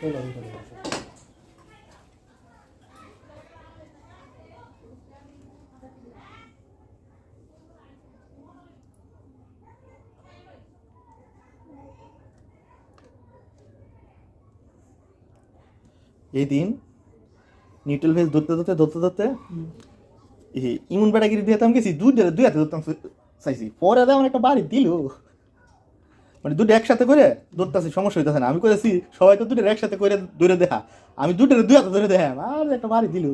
চলো চলো এই দিন নিউট্রাল ফেস ধরতে ধরতে ধরতে ধরতে এই ইমন বেটাগিরি দিয়ে আমি গেছি দুই দুই হাতে ধরতাম চাইছি পরে দেওয়া একটা বাড়ি দিল। মানে দুটো একসাথে করে ধরতেছি সমস্যা হইতেছে না। আমি করেছি সবাই তো দুটো একসাথে করে ধরে দেখা আমি দুটো দুই হাতে ধরে দেখা আর একটা বাড়ি দিল।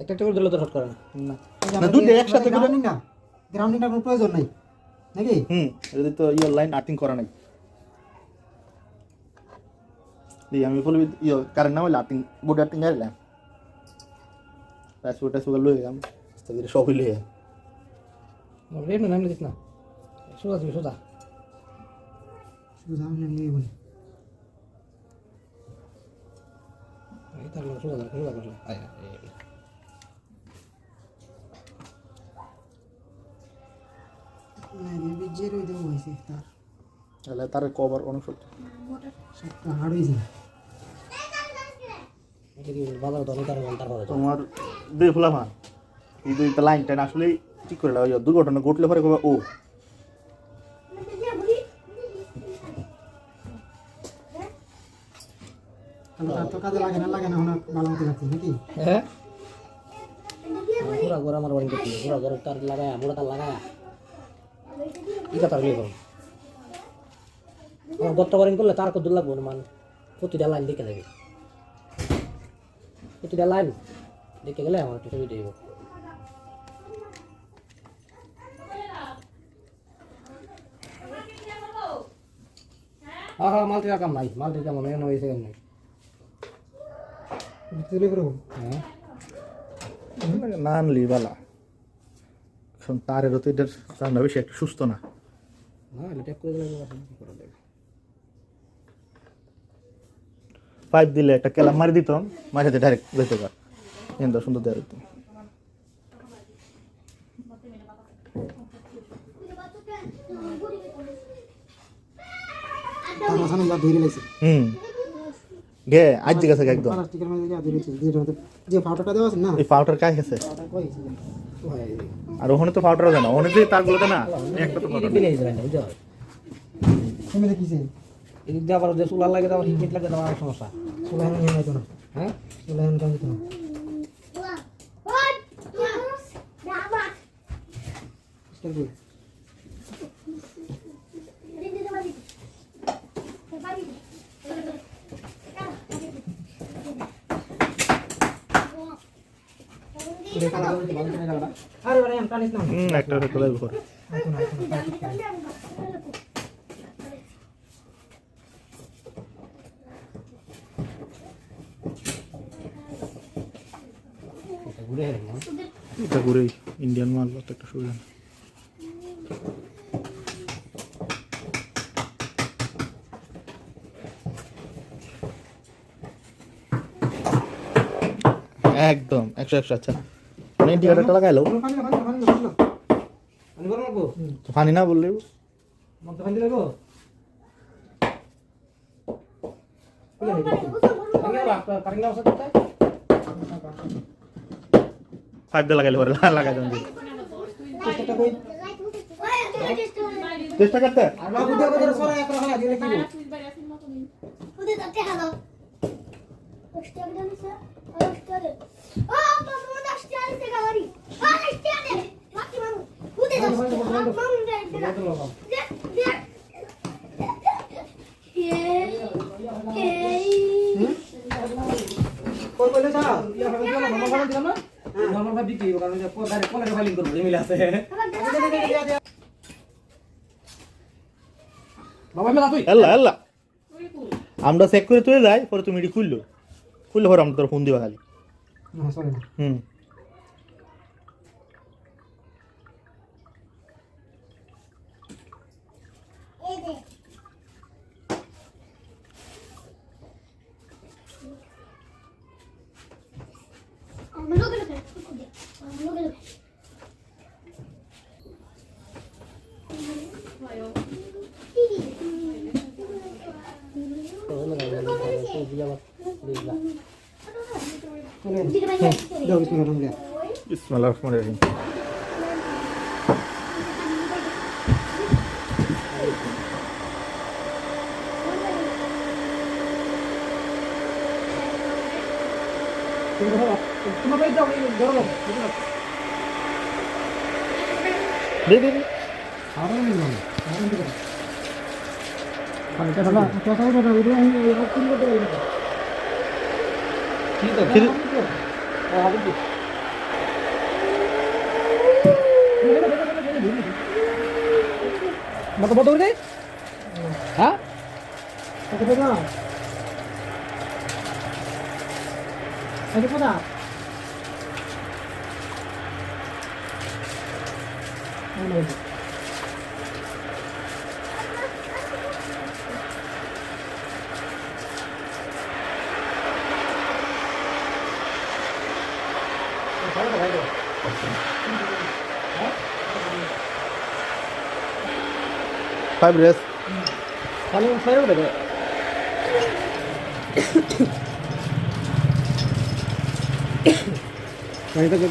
একটা একটা করে দিলে তো শট করে না। না। দুটো একসাথে করে গ্রাউন্ডিং না গ্রাউন্ডিংটার কোনো প্রয়োজন নাই নাকি? হুম এটা তো ইয়ে লাইন আর্থিং করা নাই। আমি বলি ইয়ে কারেন্ট না হলে আর্থিং বোর্ড আর্থিং গাইলাম রাইস বোর্ড টাইস লয়ে গেলাম লয়ে না নামলে দিস না। সোজা তুমি সোজা। শুধু সামনে নিয়ে বলি। তার কভার অনেক হয়েছে তোমার দুই ফুলা এই দুই লাইন টাইন আসলে ঠিক করে দুর্ঘটনা ঘটলে পরে কবে? ও। তার তো কাজে লাগে না লাগে না ওনার ভালো মতো লাগছে নাকি? হ্যাঁ? পুরা ঘর আমার বাড়ি করতে পুরা ঘর তার লাগায় মোড়া তার লাগায়। ইটা তার লিয়ে করো আমার গত্ত করলে তার কত লাগবো না মান প্রতিটা লাইন দেখে দেবে প্রতিটা লাইন দেখে গেলে আমার একটু ছবি দেবো হ্যাঁ হ্যাঁ মালটির কাম নাই মালটির কাম নাই হয়েছে নাই? হ্যাঁ না আনলি বালা এখন তারেরও তো এটার তার বেশি একটু সুস্থ না না এটা ট্যাপ করে দিলে কি করা যাবে পাইপ দিলে একটা কেলাম মারি দিতাম মাঝে ডাইরেক্ট যেতে পার এখানটা সুন্দর দেওয়া দিতাম তার মাঝখানে যা ধরে লাগছে হুম গে আজ দিকে আছে একদম। প্লাস্টিকের মধ্যে যা ধরেছে যে পাউডারটা দেওয়া আছে না? এই পাউডার কাজ গেছে আর ওখানে তো পাউডার দেয় না ওখানে যে তারগুলোতে না একটা তো যাবে না হবে তুমি আবার যে চুলার লাগে আবার হিট লাগে তোমার সমস্যা। সোলাহান নিয়ে না। হ্যাঁ? সোলাহান কাম দিত না। পরিষ্কার করে। পুরো কালা করে দিতে ভালো করে কালাটা। আরে বারে আমি টানিস না হুম একটা একটা লাগবে করে এখন এখন এটা ঘুরে হেরে না এটা করেই ইন্ডিয়ান মাল একটা সুবিধা না। একদম, একশো একশো আচ্ছা মানে ইন্ডিকেটারটা রাখব তো ফানি না বললে ফাইভ লাগাইলে পরে লাগাই দেন। চেষ্টা কই চেষ্টা করতে আর বাবু দিয়ে বদরে সরা একরা হয় দিলে কি কই কইলে যা ইয়া ভাবে দিলাম মামা ভালো দিলাম না মামা ভাবে বিক্রি করব কারণ পরে ডাইরেক্ট পরে ফাইলিং করব মিলে আছে বাবা মেলা তুই এল্লা এল্লা। আমরা চেক করে তুলে যাই পরে তুমি এটি খুললো। খুললে পরে আমরা তোর ফোন দিবা খালি। হম হুম। বিসমিল্লাহির রহমানির রহিম দে দে দে সারা নিলাম আরে না খালিটা ভালো কথা বলো না ওরে আমি কোন কথা বলি ঠিক আছে ফির আগে দি মত বড় করে হ্যাঁ কত না আরে কোনা ফাইভ রেস পানি ফাইর দেবে পানিটা কে